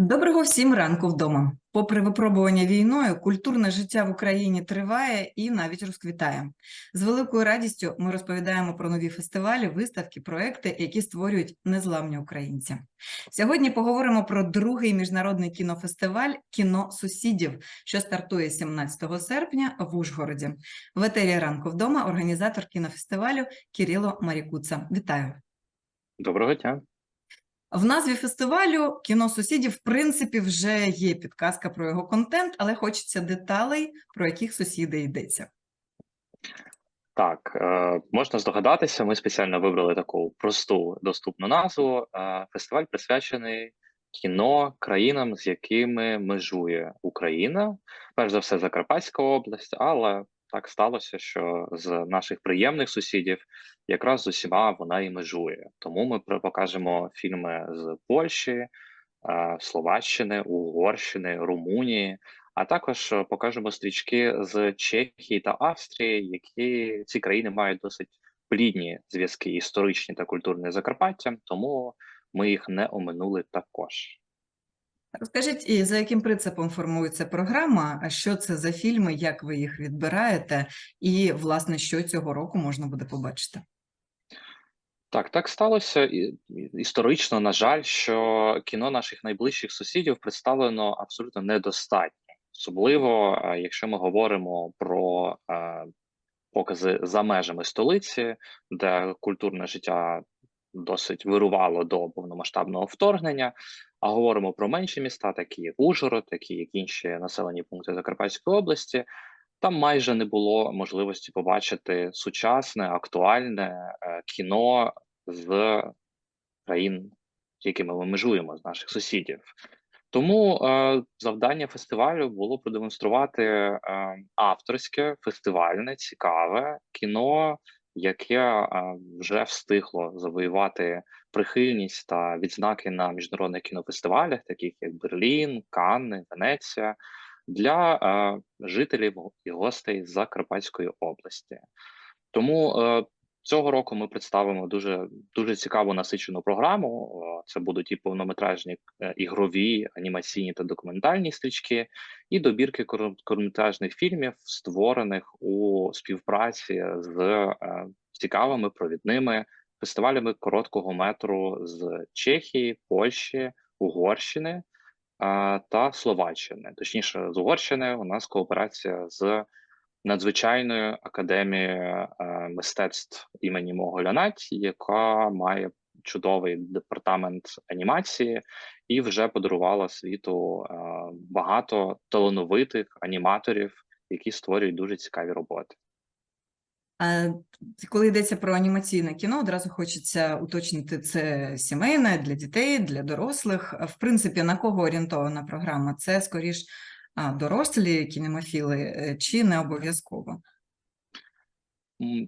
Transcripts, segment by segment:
Доброго всім ранку вдома. Попри випробування війною, культурне життя в Україні триває і навіть розквітає. З великою радістю ми розповідаємо про нові фестивалі, виставки, проекти, які створюють незламні українці. Сьогодні поговоримо про другий міжнародний кінофестиваль Кіно сусідів, що стартує 17 серпня в Ужгороді. В етері ранку вдома організатор кінофестивалю Кирило Марікуца. Вітаю! Доброго дня. В назві фестивалю кіно сусідів, в принципі, вже є підказка про його контент, але хочеться деталей, про яких сусіди йдеться. Так, е, можна здогадатися, ми спеціально вибрали таку просту доступну назву. Е, фестиваль присвячений кіно країнам, з якими межує Україна, перш за все Закарпатська область, але так сталося, що з наших приємних сусідів якраз з усіма вона і межує. Тому ми покажемо фільми з Польщі, е, Словаччини, Угорщини, Румунії. А також е, покажемо стрічки з Чехії та Австрії, які ці країни мають досить плідні зв'язки історичні та культурні з Закарпаттям, тому ми їх не оминули також. Розкажіть, і за яким принципом формується програма, що це за фільми, як ви їх відбираєте, і, власне, що цього року можна буде побачити? Так, так сталося історично, на жаль, що кіно наших найближчих сусідів представлено абсолютно недостатньо, особливо е, якщо ми говоримо про е, покази за межами столиці, де культурне життя досить вирувало до повномасштабного вторгнення. А говоримо про менші міста, такі як Ужгород, такі як інші населені пункти Закарпатської області. Там майже не було можливості побачити сучасне, актуальне е, кіно з країн, з якими ми межуємо, з наших сусідів. Тому е, завдання фестивалю було продемонструвати е, авторське, фестивальне, цікаве кіно, яке вже встигло завоювати прихильність та відзнаки на міжнародних кінофестивалях, таких як Берлін, Канни, Венеція, для жителів і гостей Закарпатської області. Тому е, цього року ми представимо дуже дуже цікаву насичену програму. Е, Це будуть і повнометражні е, ігрові, анімаційні та документальні стрічки, і добірки короткометражних фільмів, створених у співпраці з е, цікавими провідними фестивалями короткого метру з Чехії, Польщі, Угорщини та Словаччини. Точніше, з Угорщини у нас кооперація з надзвичайною академією е, мистецтв імені мого Лянать, яка має чудовий департамент анімації і вже подарувала світу е, багато талановитих аніматорів, які створюють дуже цікаві роботи. Коли йдеться про анімаційне кіно, одразу хочеться уточнити, це сімейне для дітей, для дорослих. В принципі, на кого орієнтована програма? Це скоріш а, дорослі кінемофіли е, чи не обов'язково?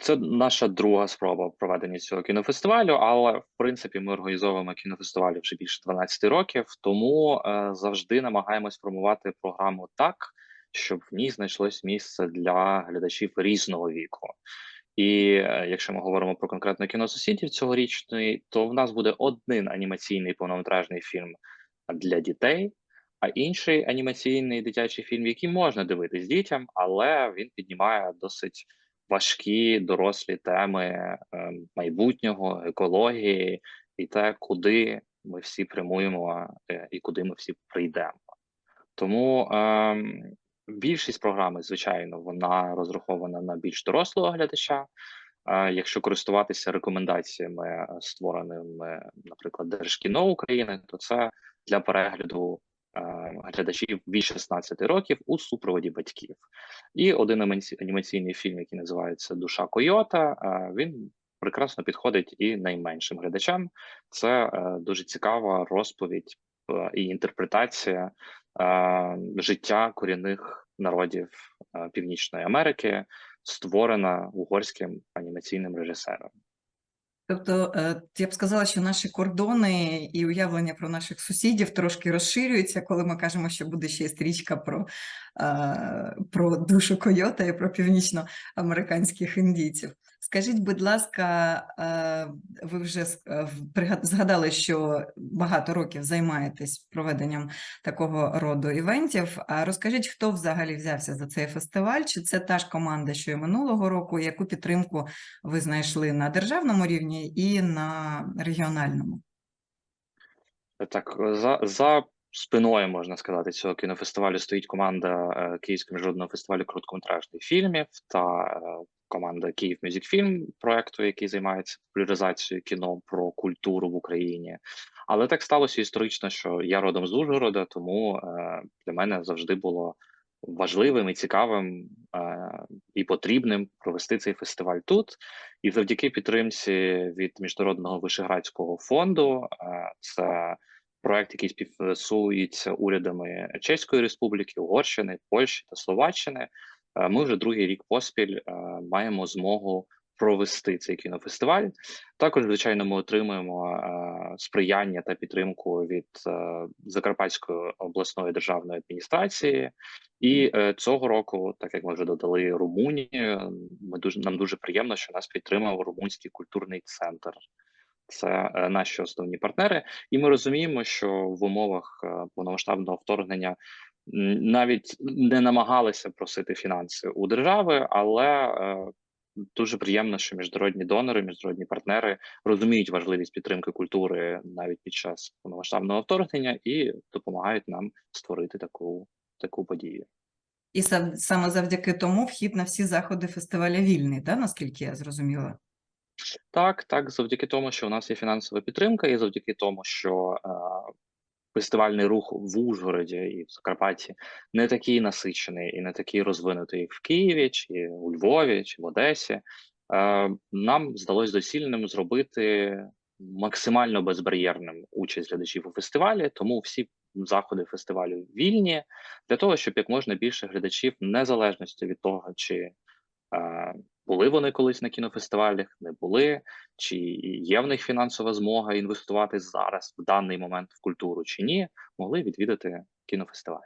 Це наша друга спроба проведення цього кінофестивалю, але в принципі ми організовуємо кінофестивалі вже більше 12 років, тому е, завжди намагаємось формувати програму так, щоб в ній знайшлось місце для глядачів різного віку. І е, якщо ми говоримо про конкретно кіно сусідів цьогорічний, то в нас буде один анімаційний повнометражний фільм для дітей, а інший анімаційний дитячий фільм, який можна дивитись дітям, але він піднімає досить важкі дорослі теми е, майбутнього, екології і те, куди ми всі прямуємо е, і куди ми всі прийдемо. Тому ем, більшість програми, звичайно, вона розрахована на більш дорослого глядача. Е, Якщо користуватися рекомендаціями, створеними, наприклад, Держкіно України, то це для перегляду глядачів від 16 років у супроводі батьків. І один аніма- анімаційний фільм, який називається Душа Койота. е, Він прекрасно підходить і найменшим глядачам. Це е, дуже цікава розповідь е, і інтерпретація е, життя корінних народів е, Північної Америки, створена угорським анімаційним режисером. Тобто, е, я б сказала, що наші кордони і уявлення про наших сусідів трошки розширюються, коли ми кажемо, що буде ще стрічка про, е, про душу койота і про північноамериканських індійців. Скажіть, будь ласка, ви вже згадали, що багато років займаєтесь проведенням такого роду івентів. Розкажіть, хто взагалі взявся за цей фестиваль? Чи це та ж команда, що і минулого року? Яку підтримку ви знайшли на державному рівні і на регіональному? Так, за, за спиною, можна сказати, цього кінофестивалю стоїть команда е, Київського міжнародного фестивалю короткометражних фільмів та е, команда Київ Мюзікфільм проекту, який займається популяризацією кіно про культуру в Україні. Але так сталося історично, що я родом з Ужгорода, тому е, для мене завжди було важливим і цікавим е, і потрібним провести цей фестиваль тут. І завдяки підтримці від міжнародного вишеградського фонду, е, це проект, який співфінансується урядами Чеської Республіки, Угорщини, Польщі та Словаччини. е, Ми вже другий рік поспіль е, маємо змогу провести цей кінофестиваль. Також, звичайно, ми отримуємо е, сприяння та підтримку від Закарпатської обласної державної адміністрації. І цього року, так як ми вже додали Румунію, ми дуже нам дуже приємно, що нас підтримав Румунський культурний центр. Це е, наші основні партнери, і ми розуміємо, що в умовах е, повномасштабного вторгнення навіть не намагалися просити фінанси у держави, але е, дуже приємно, що міжнародні донори, міжнародні партнери розуміють важливість підтримки культури навіть під час повномасштабного вторгнення і допомагають нам створити таку таку подію. І сам- саме завдяки тому вхід на всі заходи фестиваля вільний, да, наскільки я зрозуміла? Так, так, завдяки тому, що у нас є фінансова підтримка, і завдяки тому, що е, фестивальний рух в Ужгороді і в Закарпатті не такий насичений і не такий розвинутий, як в Києві, чи у Львові, чи в Одесі. Е, нам здалось доцільним зробити максимально безбар'єрним участь глядачів у фестивалі, тому всі заходи фестивалю вільні для того, щоб як можна більше глядачів, незалежності від того, чи е, були вони колись на кінофестивалях, не були, чи є в них фінансова змога інвестувати зараз в даний момент в культуру чи ні, могли відвідати кінофестиваль.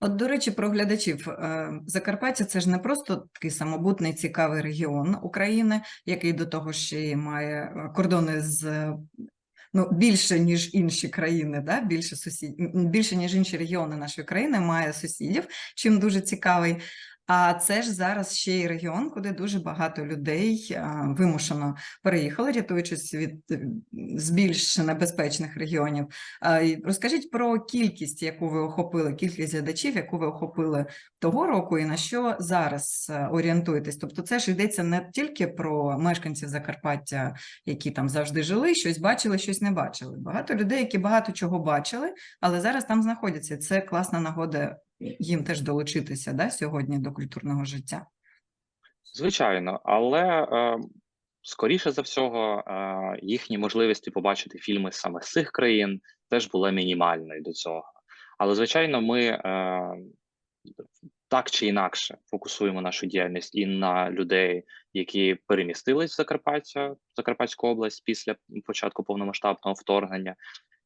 От, до речі, про глядачів. Е, Закарпаття це ж не просто такий самобутний цікавий регіон України, який до того ще й має е, кордони з ну, більше, ніж інші країни, да? більше, сусід... більше, ніж інші регіони нашої країни, має сусідів, чим дуже цікавий. А це ж зараз ще й регіон, куди дуже багато людей вимушено переїхали, рятуючись від з більш небезпечних регіонів. Розкажіть про кількість, яку ви охопили, кількість глядачів, яку ви охопили того року, і на що зараз е, орієнтуєтесь? Тобто, це ж йдеться не тільки про мешканців Закарпаття, які там завжди жили, щось бачили, щось не бачили. Багато людей, які багато чого бачили, але зараз там знаходяться. Це класна нагода їм теж долучитися да, сьогодні до культурного життя. Звичайно, але е, скоріше за всього, е, їхні можливості побачити фільми саме з цих країн теж були мінімальною до цього. Але звичайно, ми е, так чи інакше фокусуємо нашу діяльність і на людей, які перемістились в Закарпаття, в Закарпатську область після початку повномасштабного вторгнення.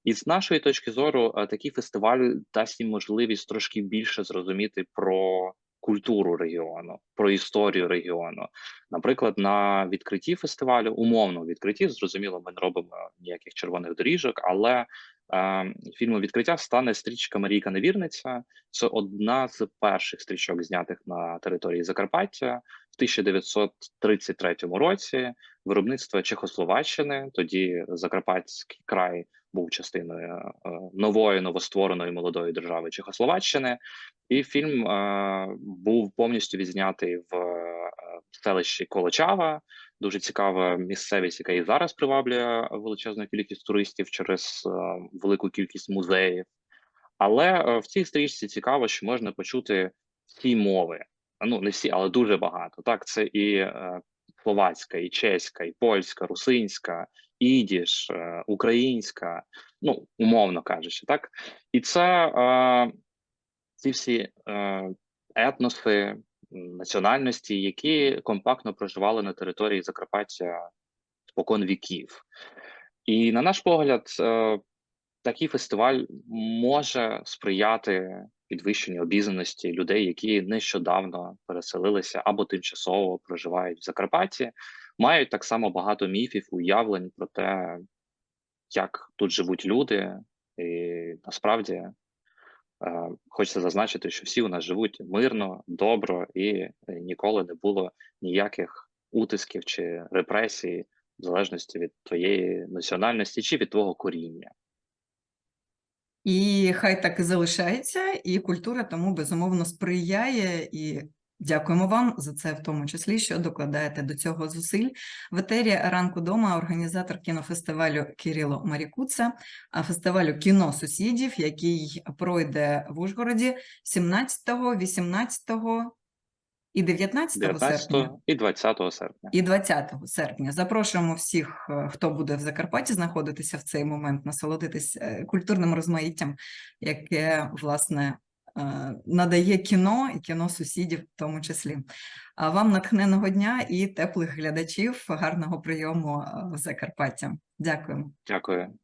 І з нашої точки зору, е, такий фестиваль дасть їм можливість трошки більше зрозуміти про культуру регіону, про історію регіону. Наприклад, на відкритті фестивалю, умовно відкритті, зрозуміло, ми не робимо ніяких червоних доріжок, але е, фільмом відкриття стане стрічка Марійка Невірниця. Це одна з перших стрічок, знятих на території Закарпаття в 1933 році. Виробництво Чехословаччини. Тоді Закарпатський край був частиною е, нової новоствореної молодої держави Чехословаччини, і фільм е, був повністю відзнятий в е, селищі Колочава. Дуже цікава місцевість, яка і зараз приваблює величезну кількість туристів через велику кількість музеїв. Але в цій стрічці цікаво, що можна почути всі мови. Ну не всі, але дуже багато. Так, це і словацька, і чеська, і польська, русинська, ідіш, е, українська, ну умовно кажучи, так і це е, ці всі е, етноси, національності, які компактно проживали на території Закарпаття спокон віків. І на наш погляд, такий фестиваль може сприяти підвищенню обізнаності людей, які нещодавно переселилися або тимчасово проживають в Закарпатті. Мають так само багато міфів, уявлень про те, як тут живуть люди, і насправді е, хочеться зазначити, що всі у нас живуть мирно, добро, і е, ніколи не було ніяких утисків чи репресій, в залежності від твоєї національності чи від твого коріння. І хай так і залишається, і культура тому безумовно сприяє. І дякуємо вам за це, в тому числі, що докладаєте до цього зусиль. В етері ранку дома організатор кінофестивалю Кирило Марікуца, а фестивалю кіно сусідів, який пройде в Ужгороді 17, 18 і 19, 19 серпня. і 20 серпня. І 20 серпня запрошуємо всіх, е, хто буде в Закарпатті знаходитися в цей момент, насолодитись е, культурним розмаїттям, яке власне надає кіно і кіно сусідів, в тому числі. А вам натхненного дня і теплих глядачів, гарного прийому е, в Закарпаття. Дякуємо. Дякую.